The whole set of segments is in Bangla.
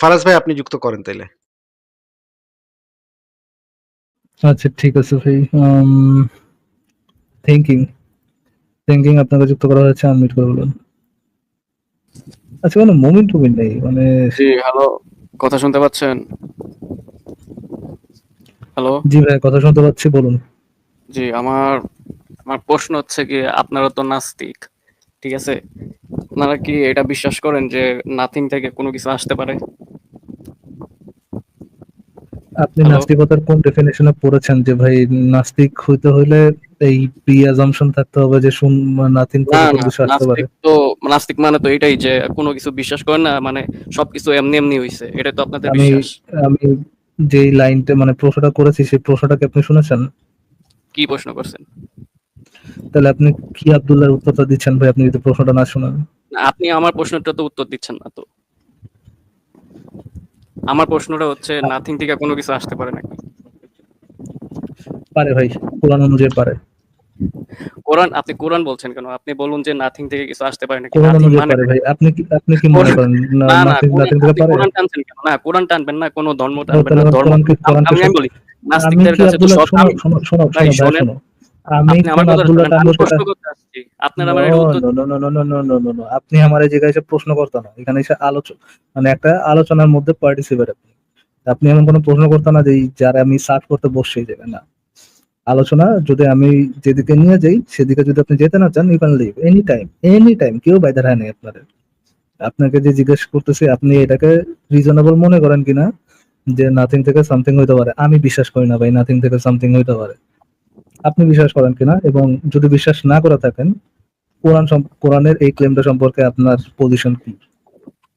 ফারাজ ভাই আপনি যুক্ত করেন তাইলে। আচ্ছা ঠিক আছে ভাই। থিংকিং, থিংকিং আপনাকে যুক্ত করা হয়েছে আনমিউট করে বলুন। আচ্ছা কোনো মুমিন-টুমিন নেই। মানে জি, হ্যালো। কথা শুনতে পাচ্ছেন? হ্যালো? জি ভাই কথা শুনতে পাচ্ছি বলুন। জি, আমার আমার প্রশ্ন হচ্ছে কি আপনারা তো নাস্তিক। ঠিক আছে? আপনারা কি এটা বিশ্বাস করেন যে নাথিং থেকে কোনো কিছু আসতে পারে? আপনি নাস্তিকতার কোন ডেফিনিশন পড়েছেন যে ভাই নাস্তিক হইতে হইলে এই প্রি অ্যাজাম্পশন থাকতে হবে যে শুন নাথিং থেকে কোনো কিছু আসতে পারে? তো নাস্তিক মানে তো এটাই যে কোনো কিছু বিশ্বাস করেন না মানে সবকিছু এমনি, এমনি হইছে। এটা তো আপনাদের বিশ্বাস। আমি যেই লাইনটা মানে প্রশ্নটা করেছি সেই প্রশ্নটা কি আপনি শুনেছেন? কি প্রশ্ন করছেন? তাহলে আপনি কি আব্দুল্লাহর উত্তরটা দিচ্ছেন ভাই আপনি যদি প্রশ্নটা না শোনান? আপনি আমার প্রশ্নটা তো উত্তর দিচ্ছেন না তো। আমার প্রশ্নটা হচ্ছে নাথিং থেকে কোনো কিছু আসতে পারে নাকি? পারে ভাই। কোরআন অনুযায়ী পারে। কোরআন আপনি কোরআন বলছেন কেন? আপনি বলুন যে নাথিং থেকে কিছু আসতে পারে নাকি? কোরআন অনুযায়ী মানে পারে ভাই। আপনি কি আপনি কি মনে করেন না নাথিং থেকে পারে? কোরআন টানছেন কেন? না কোরআন টানবেন না, কোনো ধর্ম টানবেন না। ধর্ম আম বলি নাস্তিকদের কাছে তো সব শোনো, শোনো, শোনো, আমি আপনি আমার জায়গায় এসে প্রশ্ন করতে না। এখানে এসে আলোচনা মানে একটা আলোচনার মধ্যে পার্টিসিপেট আপনি। আপনি এমন কোনো প্রশ্ন করতে না যে যারা আমি সার্চ করতে বসে যাবে না। আলোচনা যদি আমি যেদিকে নিয়ে যাই সেদিকে যদি আপনি যেতে না চান you can leave any time any time কেউ বাইদা হয় নাই আপনাদের। আপনাকে যে জিজ্ঞেস করতেছি আপনি এটাকে রিজনেবল মনে করেন কিনা? যে নাথিং থেকে সামথিং হইতে পারে। আমি বিশ্বাস করি না ভাই নাথিং থেকে সামথিং হইতে পারে। আপনি বিশ্বাস করেন কিনা এবং যদি বিশ্বাস না করে থাকেন কোরআন কোরআনের এই ক্লেমটা সম্পর্কে আপনার পজিশন কি?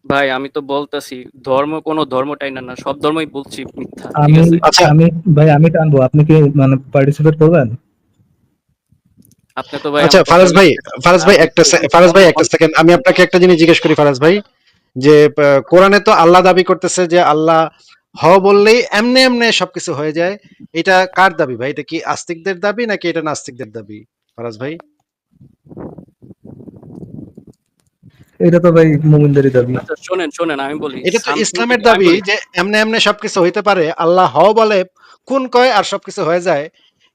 ভাই আমি তো বলতাছি ধর্ম কোনো ধর্মটাই না, না। সব ধর্মই বলছি মিথ্যা। আমি আচ্ছা। আমি ভাই আমি টানবো। আপনি কি মানে পার্টিসিপেট করবেন? আপনি তো ভাই আচ্ছা ফারাজ ভাই, ফারাজ ভাই একটা ফারাজ ভাই একটা সেকেন্ড আমি আপনাকে একটা জিনিস জিজ্ঞেস করি ফারাজ ভাই। যে কোরআনে তো আল্লাহ দাবি করতেছে যে আল্লাহ হ বললেই এমনে, এমনে সবকিছু হয়ে যায়। এটা কার দাবি ভাই? এটা কি আস্তিকদের দাবি নাকি এটা নাস্তিকদের দাবি? ফারাজ ভাই? এটা তো ভাই মুমিনদেরই দাবি। আচ্ছা শোনেন, শোনেন আমি বলি এটা তো ইসলামের দাবি যে এমনে, এমনে সবকিছু হইতে পারে। আল্লাহ হ বলে কুন কয় আর সবকিছু হয়ে যায়।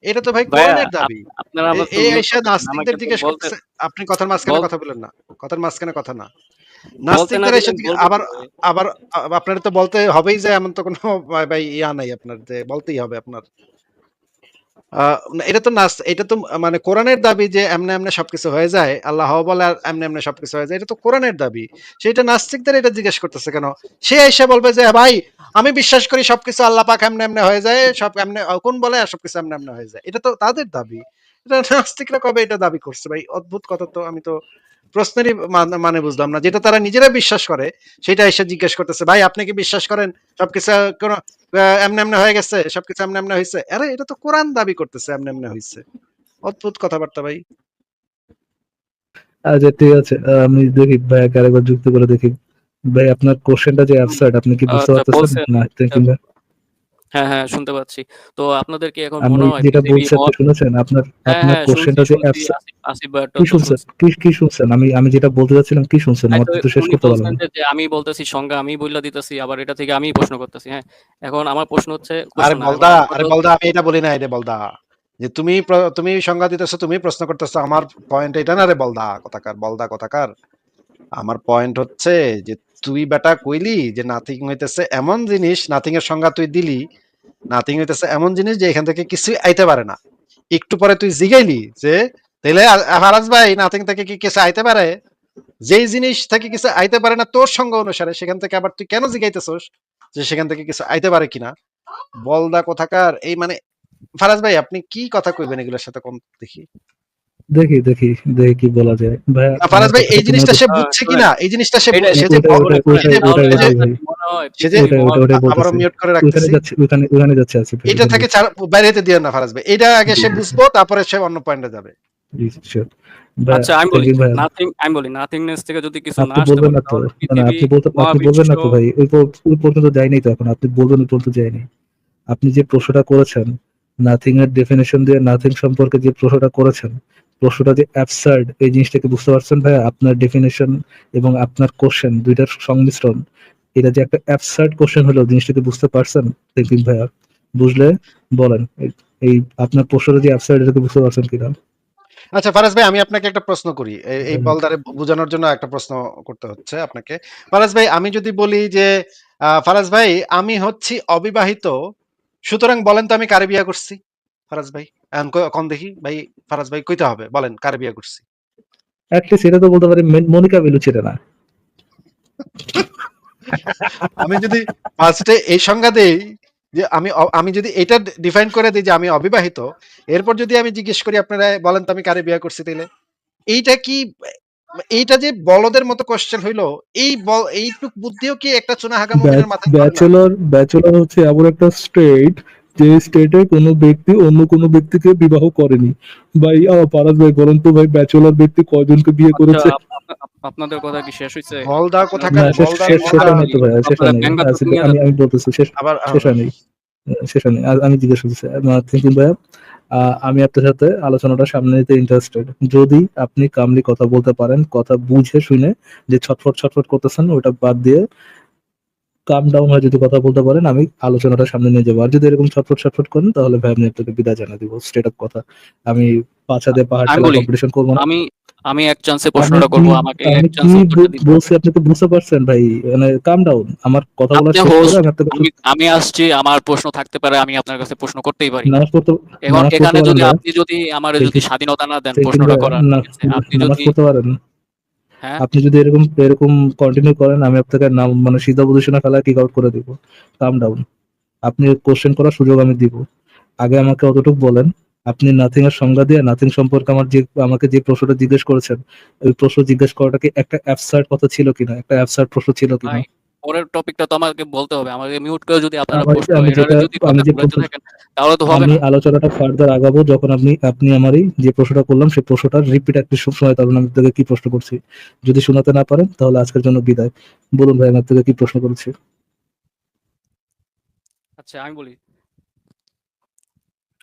এটা তো ভাই কোরআনের দাবি। আপনারা এই করতেছেন। নাস্তিকদের করতেছে আপনি কথার মাঝখানে কথা বলেন না। কথার মাঝখানে কথা না। নাস্তিকদের বলব আবার আবার আপনার তো বলতে হবেই যে এমন তো কোনো ভাই ইয়া নাই আপনার যে বলতেই হবে আপনার। এটা তো নাস এটা তো মানে কোরআনের দাবি যে এমনে, এমনে সবকিছু হয়ে যায়। আল্লাহ বলে আর এমনে, এমনে সবকিছু হয়ে যায়। এটা তো কোরআনের দাবি। সেটা নাস্তিকদের এটা জিজ্ঞেস করতেছে কেন? সে এসে বলবে যে ভাই আমি বিশ্বাস করি সবকিছু আল্লাহ পাক এমনে, এমনে হয়ে যায়। সব এমনে কোন বলে আর সবকিছু এমনে, এমনে হয়ে যায়। এটা তো তাদের দাবি। এটা নাস্তিকরা কবে এটা দাবি করছে ভাই? অদ্ভুত কথা তো আমি তো প্রশ্নেরই মানে বুঝলাম না। যেটা তারা নিজেরা বিশ্বাস করে সেটা এসে জিজ্ঞেস করতেছে, "ভাই আপনি কি বিশ্বাস করেন সবকিছু কোন এমনে, এমনে হয়ে গেছে? সবকিছু এমনে, এমনে হইছে?" আরে এটা তো কোরআন দাবি করতেছে এমনে, এমনে হইছে। অদ্ভুত কথাবার্তা ভাই। আচ্ছা ঠিক আছে। আমি দেখি ভাইয়াকে আরেকবার যুক্ত করে দেখি। ভাই আপনার কোয়েশ্চেনটা যে অ্যাবসার্ড আপনি কি বুঝতে আচ্ছা পারতেছেন? না টা? হ্যাঁ, হ্যাঁ শুনতে পাচ্ছি। তো আপনাদের কি এখন আমি মনে হয় যেটা পৃথিবী বলছি আপনি মহা শুনেছেন? আপনার হ্যাঁ, আপনার হ্যাঁ শুনছি, কোয়েশ্চেনটা যে কি শুনছেন? কি, কি শুনছেন? আমি আমি যেটা বলতে চাচ্ছিলাম কি শুনছেন? আমার তো তো শেষ করতে পারলাম যে, যে আমি বলতেছি সংজ্ঞা আমি বইলা দিতেছি আবার এটা থেকে আমিই প্রশ্ন করতেছি। হ্যাঁ? এখন আমার প্রশ্ন হচ্ছে আরে না। বলদা, আরে বলদা আমি এটা বলি নাই রে বলদা। যে তুমি তুমি সংজ্ঞা দিতেছো, তুমি প্রশ্ন করতেছো। আমার পয়েন্ট এটা না রে বলদা কোথাকার, বলদা কোথাকার। আমার পয়েন্ট হচ্ছে যে তুই বেটা কইলি যে নাথিং হইতেছে এমন জিনিস, নাথিং এর সংজ্ঞা তুই দিলি। নাথিং হইতেছে এমন জিনিস যে এখান থেকে কিছুই আইতে পারে না। একটু পরে তুই জিগাইলি যে তাইলে ফারাজ ভাই নাথিং থেকে কি কিছু আইতে পারে? যেই জিনিস থেকে কিছু আইতে পারে না তোর সংজ্ঞা অনুসারে সেখান থেকে আবার তুই কেন জিগাইতেছস? যে সেখান থেকে কিছু আইতে পারে কিনা? বলদা কোথাকার এই মানে ফারাজ ভাই আপনি কি কথা কইবেন এগুলোর সাথে কম দেখি? দেখি দেখি দেখি কি বলা যায় ফারাজ ভাই এই জিনিসটা সে বুঝছে কিনা এই জিনিসটা সে বুঝছে সে যে আপনি বলবেন পর্যন্ত যায়নি আপনি যে প্রশ্নটা করেছেন নাথিং এর ডেফিনেশন দিয়ে নাথিং সম্পর্কে যে প্রশ্নটা করেছেন প্রশ্নটা যে অ্যাবসার্ড এই জিনিসটা কি বুঝতে পারছেন ভাইয়া? আপনার ডেফিনিশন এবং আপনার কোয়েশ্চেন ২ টার সংমিশ্রণ এটা যে একটা অ্যাবসার্ড কোশ্চেন হলো জিনিসটাকে বুঝতে পারছেন? থিঙ্কিং ভাইয়া বুঝলে বলেন এই- আপনার প্রশ্নটা যে অ্যাবসার্ড এটাকে বুঝতে পারছেন কিনা? আচ্ছা ফারাজ ভাই আমি আপনাকে একটা প্রশ্ন করি। এই। বলদারে বোঝানোর জন্য একটা প্রশ্ন করতে হচ্ছে আপনাকে। ফারাজ ভাই আমি যদি বলি যে ফারাজ ভাই আমি হচ্ছি অবিবাহিত সুতরাং বলেন তো আমি কারে বিয়া করছি? ফারাজ ভাই। এখন দেখি ভাই ফারাজ ভাই কইতে হবে বলেন কারে বিয়া করছি? অ্যাটলিস্ট এটা তো বলতে পারি মনিকা বেলুচিরে না। আমি যদি ফার্স্টে এই সংজ্ঞা দেই যে আমি আমি যদি এটা ডিফাইন করে দিই যে আমি অবিবাহিত এরপর যদি আমি জিজ্ঞেস করি আপনারা বলেন তো আমি কারে বিয়া করছি তাইলে? এইটা কি এইটা যে বলদের মতো কোশ্চেন হইল এই এইটুক বুদ্ধিও কি একটা চুনাহাগা মুমিনের মাথায়? ব্যাচেলর ব্যাচেলর হচ্ছে এমন একটা স্টেট যে স্টেটে কোনো ব্যক্তি অন্য কোনো ব্যক্তিকে বিবাহ করেনি। ভাই আহ, পারাস ভাই বলেন তো ভাই ব্যাচেলর ব্যক্তি কয়জনকে বিয়ে করেছে? আচ্ছা, আপ- আপনাদের কথা কি শেষ কোথাকার না শেষ শেষ বলদা তো ভাই শেষ হয়নি আমি আমি বলতেছি শেষ আবার শেষ হয়নি শেষ হয়নি আমি জিজ্ঞেস করতেছি থিঙ্কিং ভাইয়া আহ, আমি আপনার সাথে আলোচনাটা সামনে নিতে ইন্টারেস্টেড যদি আপনি কামলি কথা বলতে পারেন কথা বুঝে শুনে যে ছটফট ছটফট করতেছেন ওটা বাদ দিয়ে কাম ডাউন হয়ে যদি কথা বলতে পারেন আমি আলোচনাটা সামনে নিয়ে যাব। আর যদি এরকম ছটফট ছটফট করেন তাহলে ভাই আমি আপনাকে বিদায় জানা দিব স্ট্রেট আপ কথা। আমি পাঁচ পাহাড় কম্পিটিশন করব না। আমি আমি এক চান্সে প্রশ্নটা করব আমাকে এক চান্স বল- বলছি আপনি তো বুঝতে পারছেন ভাই মানে কাম ডাউন আমার কথা বলা আপনি শেষ আমি আসছি আমার প্রশ্ন থাকতে পারে আমি আপনার কাছে প্রশ্ন করতেই পারি। এখন এখানে যদি আপনি যদি আমার যদি স্বাধীনতা না দেন প্রশ্নটা করার আপনি যদি পড়তে পারেন। আপনি যদি এরকম এরকম কন্টিনিউ করেন আমি আপনাকে নাম মানে সিধা পজিশনে ফেলা কিক আউট করে দিব? কাম ডাউন আপনি কোশ্চেন করার সুযোগ আমি দিব। আগে আমাকে অতটুকু বলেন আপনি নাথিং এর সংজ্ঞা দিয়ে নাথিং সম্পর্কে আমার যে আমাকে যে প্রশ্নটা জিজ্ঞেস করেছেন ওই প্রশ্ন জিজ্ঞেস করাটা কি একটা অ্যাবসার্ড কথা ছিল কিনা? একটা অ্যাবসার্ড প্রশ্ন ছিল কিনা? পরের টপিকটা তো আমাকে বলতে হবে। আমাকে মিউট করে যদি আপনারা প্রশ্ন আমি যদি প্রশ্ন- থাকেন তাহলে তো হবে আমি আলোচনাটা ফার্দার আগাবো যখন আপনি আপনি আমারই যে প্রশ্নটা করলাম সেই প্রশ্নটা রিপিট একটু সময় তখন আমি আপনাকে কি প্রশ্ন করছি? যদি শোনাতে না পারেন তাহলে আজকের জন্য বিদায়। বলুন ভাই আমি আপনাকে কি প্রশ্ন করেছি? আচ্ছা আমি বলি।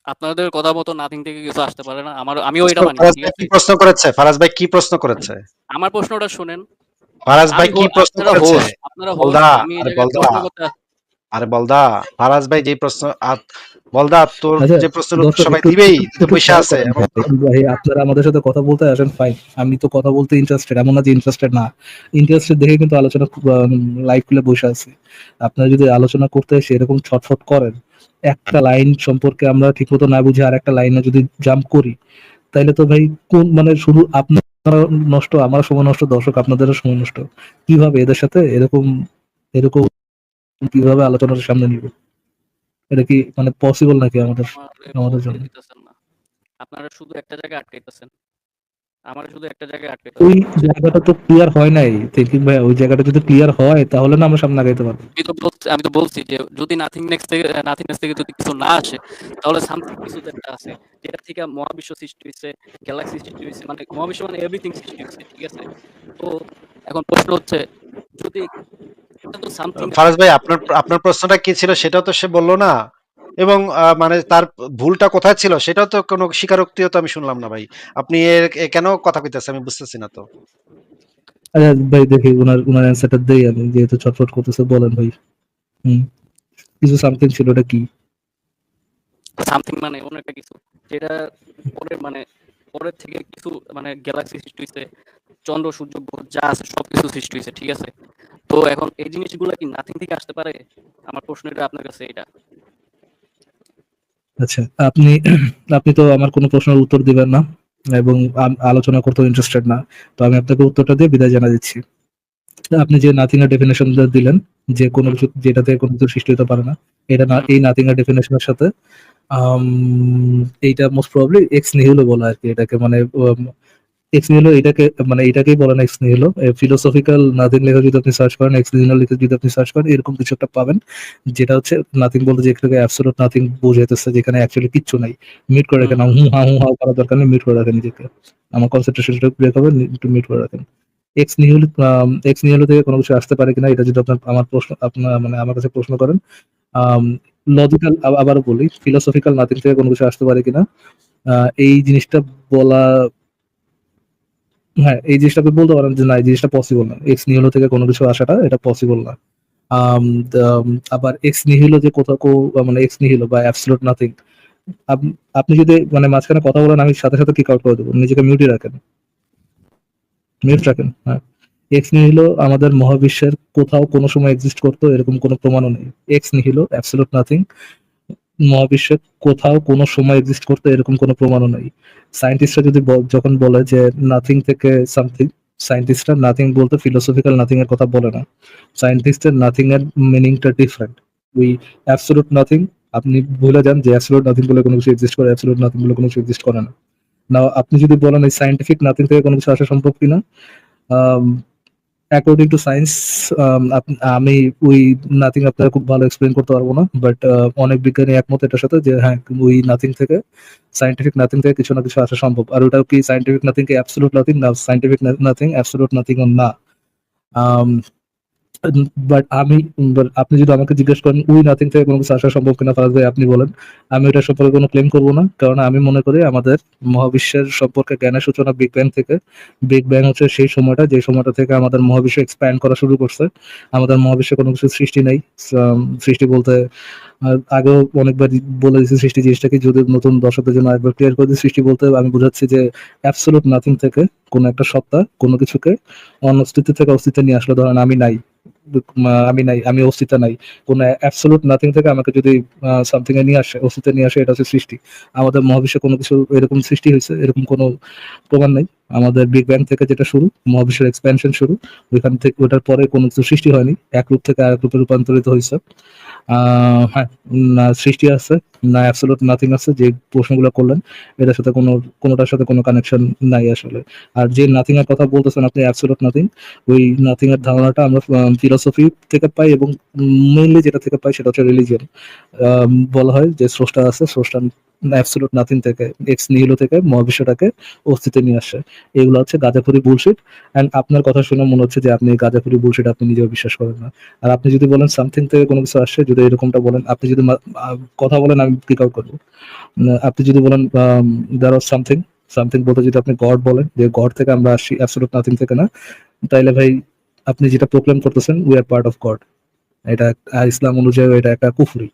আপনাদের কথা মতো নাথিং থেকে কিছু আসতে পারে না। আমার আমিও এটা মানি ঠিক ভাই কি প্রশ্ন করেছে? ফারাজ ভাই কি প্রশ্ন করেছে? আমার প্রশ্নটা শুনেন। ফারাজ ভাই আমি কি প্রশ্ন করেছে? বলদা, আরে বলদা। আরে বলদা ফারাজ ভাই যে প্রশ্ন বলদা তোর আচ্ছা, যে প্রশ্নের উত্তর সবাই দিবেই তো পয়সা আছে। ভাই। আপনারা আমাদের সাথে কথা বলতে আসেন ফাইন আমি তো কথা বলতে ইন্টারেস্টেড এমন না যে ইন্টারেস্টেড না। ইন্টারেস্টেড দেখে কিন্তু আলোচনা লাইভ খুলে বসে আছে। আপনারা যদি আলোচনা করতে এসে এরকম ছটফট করেন একটা লাইন সম্পর্কে আমরা ঠিকমতো না বুঝে আর একটা লাইনে যদি জাম্প করি তাইলে তো ভাই কোন মানে শুধু আপনারা নষ্ট আমার সময় নষ্ট দর্শক আপনাদেরও সময় নষ্ট। কীভাবে এদের সাথে এরকম এরকম কীভাবে আলোচনার সামনে নিব? এটা কি মানে পসিবল নাকি আমাদের আমাদের জন্য। আপনারা শুধু একটা জায়গায় আটকাইতেছেন। আমার শুধু একটা জায়গায় ওই জায়গাটা তো ক্লিয়ার হয় নাই। থিঙ্কিং ভাই ওই জায়গাটা যদি ক্লিয়ার হয় তাহলে না আমরা সামনে আগাইতে পারব। আমি তো বলছি আমি তো বলছি যে যদি নাথিং নেক্সট থেকে নাথিংনেস থেকে যদি কিছু না আসে তাহলে সামথিং কিছু একটা আছে। যেটা থেকে মহাবিশ্ব সৃষ্টি হয়েছে গ্যালাক্সি সৃষ্টি হয়েছে মানে মহাবিশ্ব মানে এভরিথিং সৃষ্টি হয়েছে ঠিক আছে? তো এখন প্রশ্ন হচ্ছে যদি এটা তো সামথিং ফারাজ ভাই আপনার আপনার প্রশ্নটা কি ছিল সেটাও তো সে বলল না। এবং আহ, মানে তার ভুলটা কোথায় ছিল সেটাও তো কোনো স্বীকারোক্তিও তো আমি শুনলাম না ভাই। আপনি এর কেন কথা কইতেছে আমি বুঝতেছি না তো। আচ্ছা ভাই দেখি ওনার ওনার অ্যান্সারটা দেই আমি যেহেতু ছটফট করতেছে বলেন ভাই। হুম কিছু সামথিং ছিল ওটা কি? সামথিং মানে এমন একটা কিছু যেটা পরে মানে পরের থেকে কিছু মানে গ্যালাক্সি সৃষ্টি হয়েছে চন্দ্র সূর্য গ্রহ যা আছে সবকিছু সৃষ্টি হয়েছে ঠিক আছে? তো এখন এই জিনিসগুলো কি নাথিং থেকে আসতে পারে? আমার প্রশ্ন এটা আপনার কাছে এটা আচ্ছা আপনি আপনি তো আমার কোনো প্রশ্নের উত্তর দিবেন না এবং আলোচনা করতে ইন্টারেস্টেড না। তো আমি আপনাকে উত্তরটা দিয়ে বিদায় জানা দিচ্ছি। আপনি যে নাথিং এর ডেফিনেশন দিলেন, যে কোনো কিছু, যেটাতে কোনো কিছু সৃষ্টি হতে পারে না, এটা না, এই নাথিং এর ডেফিনেশনের সাথে এইটা মোস্ট প্রবলি এক্স নিহিল বলা আর কি, এটাকে মানে এক্স এটাকে মানে এটাকেই বলে না এক্স নিহিলো ফিলোসফিক্যাল নাথিং লেখা যদি আপনি সার্চ করেন এক্স নিহিলো যদি আপনি সার্চ করেন, এরকম কিছু একটা পাবেন। যেটা হচ্ছে নাথিং বলতে যে এটাকে অ্যাবসোলুট নাথিং বোঝাইতেছে, যেখানে অ্যাকচুয়ালি কিচ্ছু নাই। মিট করে রাখেন হু হা হু হা করার দরকার নেই মিট করে রাখেন নিজেকে। আমার কনসেন্ট্রেশনটা ব্রেক হবে একটু মিট করে রাখেন। এক্স নিহিল এক্স নিহিল থেকে কোনো কিছু আসতে পারে কিনা, এটা যদি আপনার, আমার প্রশ্ন, আপনার মানে আমার কাছে প্রশ্ন করেন লজিক্যাল আবার বলি ফিলোসফিক্যাল নাথিং থেকে কোনো কিছু আসতে পারে কিনা এই জিনিসটা বলা হ্যাঁ এই জিনিসটা আপনি বলতে পারেন যে না, এই জিনিসটা পসিবল না। এক্স নিহিল থেকে কোনো কিছু আসাটা এটা পসিবল না। আবার এক্স নিহিলো যে কোথাও মানে এক্স নিহিলো বা অ্যাবসলুট নাথিং আপনি যদি মানে মাঝখানে কথা বলেন, আমি সাথে সাথে কিক আউট করে দেবো। নিজেকে মিউটই রাখেন। মিউট রাখেন হ্যাঁ। এক্স নিহিলো আমাদের মহাবিশ্বের কোথাও কোনো সময় এক্সিস্ট করতো, এরকম কোনো প্রমাণও নেই। এক্স নিহিলো অ্যাবসলুট নাথিং মহাবিশ্বে কোথাও কোনো সময় এক্সিস্ট করতে এরকম কোনো প্রমাণও নেই। সায়েন্টিস্টরা যদি যখন বলে যে নাথিং থেকে সামথিং সায়েন্টিস্টরা নাথিং বলতে ফিলোসফিক্যাল নাথিং এর কথা বলে না। সায়েন্টিস্টের নাথিং এর মিনিংটা ডিফারেন্ট উই অ্যাবসলুট নাথিং আপনি ভুলে যান যে অ্যাবসলুট নাথিং বলে কোনো কিছু এক্সিস্ট করে অ্যাবসলুট নাথিং বলে কোনো কিছু এক্সিস্ট করে না। না আপনি যদি বলেন এই সায়েন্টিফিক নাথিং থেকে কোনো কিছু আসা সম্ভব কিনা অ্যাকর্ডিং টু সায়েন্স আমি ওই নাথিং আপনারা খুব ভালো এক্সপ্লেন করতে পারব না বাট অনেক বিজ্ঞানী একমত এটার সাথে যে হ্যাঁ ওই নাথিং থেকে সাইন্টিফিক নাথিং থেকে কিছু না কিছু আসা সম্ভব। আর ওটাও কি সাইন্টিফিক নাথিং কি অ্যাবসলুট নাথিং না সাইন্টিফিক নাথিং অ্যাবসলুট নাথিং না। বাট আমি আপনি যদি আমাকে জিজ্ঞেস করেন ওই নাথিং থেকে কোনো কিছু আসা সম্ভব কিনা ফারাজ ভাই, আপনি বলেন। আমি এটা সম্পর্কে কোনো ক্লেম করব না, কারণ আমি মনে করি আমাদের মহাবিশ্বের সম্পর্কে জ্ঞানের সূচনা বিগ ব্যাং থেকে বিগ ব্যাং হচ্ছে সেই সময়টা, যে সময়টা থেকে আমাদের মহাবিশ্ব এক্সপ্যান্ড করা শুরু করছে। আমাদের মহাবিশ্বে কোনো কিছু সৃষ্টি নেই সৃষ্টি বলতে আগেও অনেকবার বলে দিয়েছি সৃষ্টি জিনিসটাকে, যদি নতুন দর্শকদের জন্য একবার ক্লিয়ার করে দিই, সৃষ্টি বলতে আমি বোঝাচ্ছি যে অ্যাবসলুট নাথিং থেকে কোনো একটা সত্তা কোনো কিছুকে অনস্তিত্ব থেকে অস্তিত্বে নিয়ে আসলে ধরেন আমি নাই। আমি নাই, আমি অস্তিত্ব নাই। কোনো অ্যাবসলুট নাথিং থেকে আমাকে যদি সামথিং এ নিয়ে আসে, অস্তিত্বে নিয়ে আসে, এটা হচ্ছে সৃষ্টি। আমাদের মহাবিশ্বে কোনো কিছু এরকম সৃষ্টি হয়েছে, এরকম কোনো প্রমাণ নেই। আমাদের বিগ ব্যাং থেকে যেটা শুরু, মহাবিশ্বের এক্সপ্যানশন শুরু, ওইখান থেকে ওটার পরে কোনো কিছু সৃষ্টি হয়নি। এক রূপ থেকে আরেক রূপে রূপান্তরিত হয়েছে। হ্যাঁ না সৃষ্টি আছে, না অ্যাবসলুট নাথিং আছে, যে প্রশ্নগুলো করলেন, এটার সাথে কোনো, কোনোটার সাথে কোনো কানেকশন নাই আসলে। আর যে নাথিং এর কথা বলতেছেন আপনি অ্যাবসলুট নাথিং ওই নাথিং এর ধারণাটা আমরা ফিলোসফি থেকে পাই এবং মেইনলি যেটা থেকে পাই সেটা হচ্ছে রিলিজিয়ন বলা হয় যে স্রষ্টা আছে স্রষ্টা অ্যাবসলুট নাথিং থেকে এক্স নিহিলো থেকে মহাবিশ্বটাকে অস্তিত্বে নিয়ে আসে। এগুলো হচ্ছে গাঁজাখুরি বুলশিট অ্যান্ড আপনার কথা শুনে মনে হচ্ছে যে আপনি গাঁজাখুরি বুলশিট আপনি নিজেও বিশ্বাস করেন না। আর আপনি যদি বলেন সামথিং থেকে কোনো কিছু আসছে যদি এরকমটা বলেন, আপনি যদি কথা বলেন, আমি পিক আউট করব। আপনি যদি বলেন দ্যার ওয়াজ সামথিং সামথিং বলতে যদি আপনি গড বলেন, যে গড থেকে আমরা আসি অ্যাবসলুট নাথিং থেকে না, তাইলে ভাই, আপনি যেটা প্রোক্লেম করতেছেন we are part of God এটা ইসলাম অনুযায়ী এটা একটা কুফরি।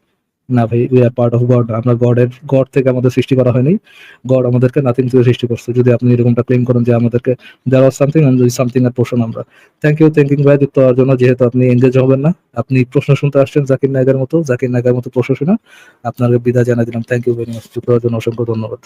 না ভাই we are part of God আমরা গডের, গড থেকে আমাদের সৃষ্টি করা হয়নি। গড আমাদেরকে নাথিং থেকে সৃষ্টি করছে। যদি আপনি এরকমটা ক্লেম করেন যে আমাদেরকে দেওয়া সামথিং সামথিং আর পোষণ আমরা। থ্যাংক ইউ থ্যাংকিং ভাই, যুক্ত হওয়ার জন্য। যেহেতু আপনি এনগেজ হবেন না, আপনি প্রশ্ন শুনতে আসছেন জাকির নায়কের মতো। জাকির নায়কের মতো প্রশ্ন শোনা। আপনাকে বিদায় জানাই দিলাম। থ্যাংক ইউ ভেরি মাচ যুক্ত হওয়ার জন্য অসংখ্য ধন্যবাদ।